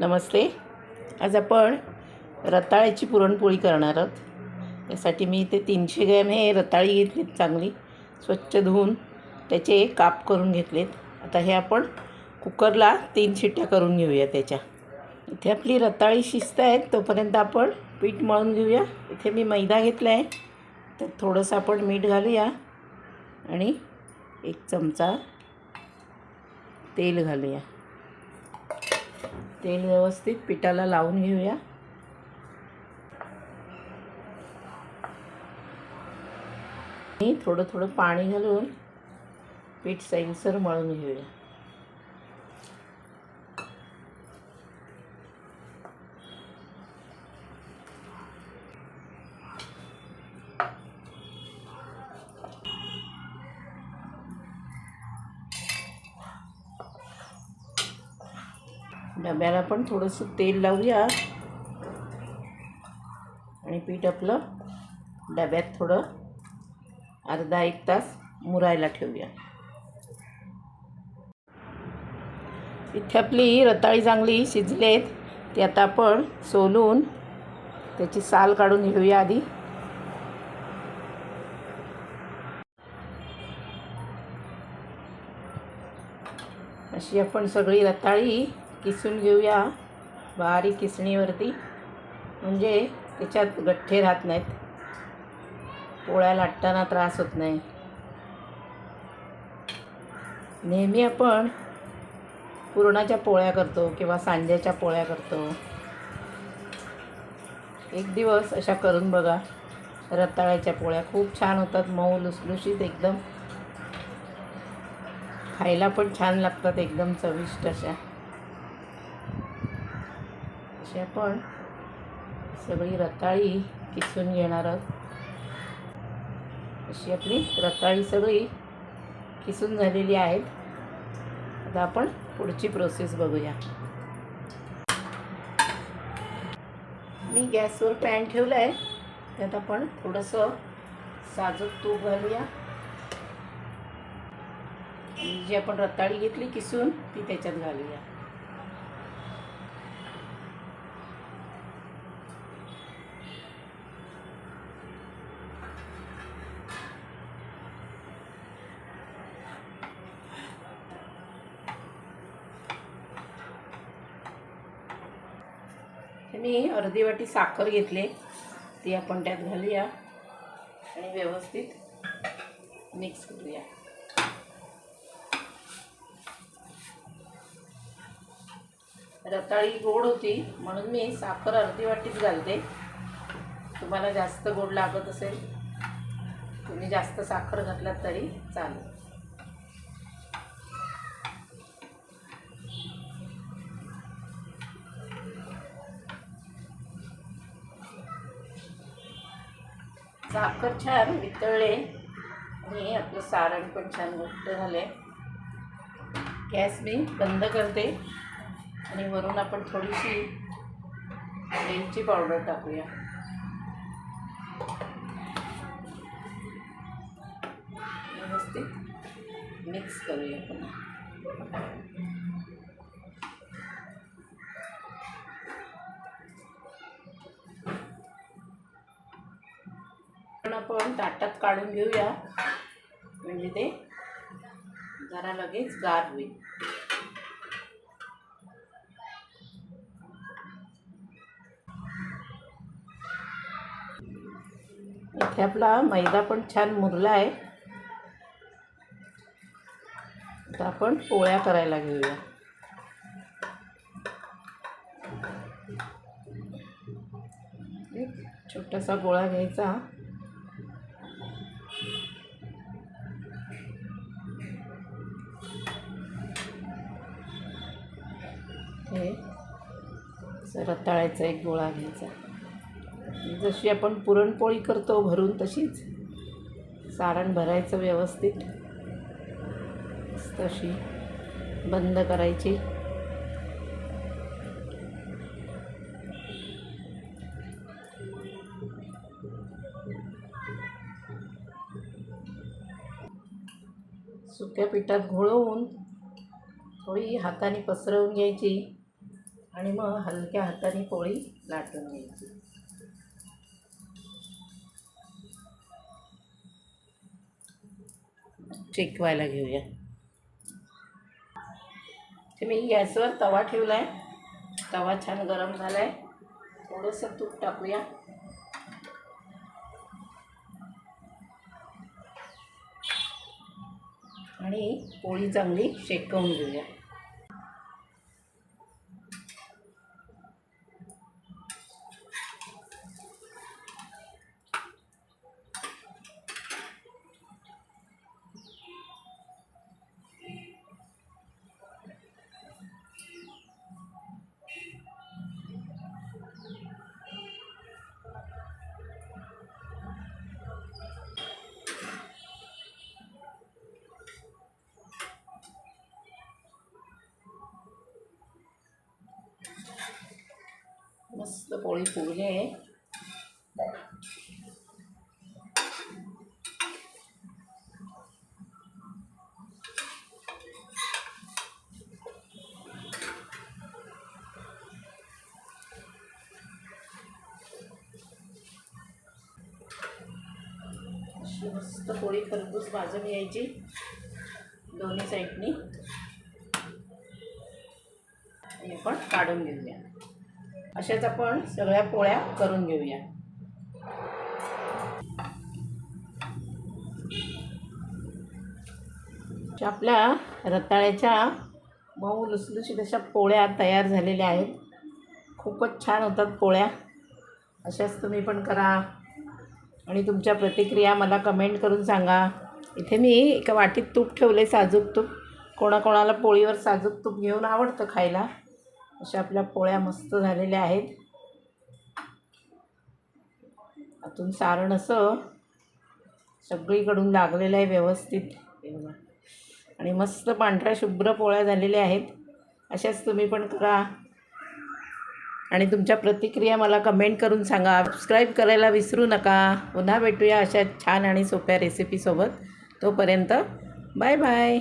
नमस्ते. आज आपण रताळ्याची पुरणपोळी करणार आहोत. त्यासाठी मी इथे तीनशे ग्रॅम हे रताळी घेतलीत चांगली. स्वच्छ धुवून त्याचे काप करून घेतलेत. आता हे आपण कुकरला तीन शिट्ट्या करून घेऊया त्याच्या. इथे आपली रताळी शिजत आहेत तोपर्यंत आपण पीठ मळून घेऊया. इथे मी मैदा घेतला आहे. त्यात थोडंसं आपण मीठ घालूया. आणि एक चमचा तेल घालूया. तेल व्यवस्थित पिठाला लावून घेऊया. आणि थोडं थोडं पाणी घालून पीठ सैलसर मळून घेऊया. डब्याला पण थोडंसं तेल लावूया. आणि पीठ आपलं डब्यात थोडं अर्धा एक तास मुरायला ठेवूया. इथे आपली रताळी चांगली शिजलेत. ती आता आपण सोलून त्याची साल काढून घेऊया आधी. अशी आपण सगळी रताळी किसून घेऊया. बारीक किसणीवरती. म्हणजे त्याच्यात गठ्ठे राहत नाहीत. पोळ्या लाटताना त्रास होत नाही. नेहमी आपण पुरणाच्या पोळ्या करतो किंवा सांज्याच्या पोळ्या करतो. एक दिवस अशा करून बघा. रताळ्याच्या पोळ्या खूप छान होतात. मऊ लुसलुशीत एकदम. खायला पण छान लागतात. एकदम चविष्ट अशा. अशी आपण सगळी रताळी किसून घेणार. आहोत अशी आपली रताळी सगळी किसून झालेली आहेत. आता आपण पुढची प्रोसेस बघूया. मी गॅसवर पॅन ठेवलं आहे त्यात आपण थोडंसं साजूक तूप घालूया. जी आपण रताळी घेतली किसून ती त्याच्यात घालूया. मी अर्धी वाटी साखर घेतली. ती आपण त्यात घालूया आणि व्यवस्थित मिक्स करूया. रताळी गोड होती म्हणून मी साखर अर्धी वाटीच घालते. तुम्हाला जास्त गोड लागत असेल तुम्ही जास्त साखर घातलात तरी चालेल. साखर छान वितळले. आणि आपलं सारण पण छान घट्ट आहे गॅस मी बंद करते. आणि वरून आपण थोडीशी वेलची पावडर टाकूया. व्यवस्थित मिक्स करूया आपण आपण ताटात काढून घेऊया. म्हणजे ते जरा लगेच गार होईल. इथे आपला मैदा पण छान मुरला आहे. तर आपण पोळ्या करायला घेऊया. छोटासा गोळा घ्यायचा. हे. असं रताळ्याचा एक गोळा घ्यायचा. जशी आपण पुरणपोळी करतो भरून तशीच. सारण भरायचं व्यवस्थित. तशी बंद करायची. सुक्या पिठात घोळवून थोडी हाताने पसरवून घ्यायची. आणि मग हलक्या हाताने पोळी लाटून घ्यायची. शेकवायला घेऊया. ते मी गॅसवर तवा ठेवला आहे तवा छान गरम झाला आहे थोडंसं तूप टाकूया. आणि पोळी चांगली शेकवून घेऊया मस्त पोळी फुगली आहे मस्त पोळी खरपूस भाजून घ्यायची दोन्ही साईडनी हे पण काढून घेऊया. अशाच आपण सगळ्या पोळ्या करून घेऊया. आपल्या रताळ्याच्या मऊ लुसलुशीत अशा पोळ्या तयार झालेल्या आहेत. खूपच छान होतात पोळ्या. अशाच तुम्ही पण करा. आणि तुमच्या प्रतिक्रिया मला कमेंट करून सांगा. इथे मी एका वाटीत तूप ठेवले साजूक तूप. कोणाकोणाला पोळीवर साजूक तूप घेऊन आवडतं खायला. अशा आपल्या पोळ्या मस्त झालेल्या आहेत. आतून सारण असं सगळीकडून लागलेलं आहे व्यवस्थित. आणि मस्त पांढऱ्या शुभ्र पोळ्या झालेल्या आहेत. अशाच तुम्ही पण करा. आणि तुमच्या प्रतिक्रिया मला कमेंट करून सांगा. सबस्क्राईब करायला विसरू नका. पुन्हा भेटूया अशा छान आणि सोप्या रेसिपीसोबत तोपर्यंत बाय बाय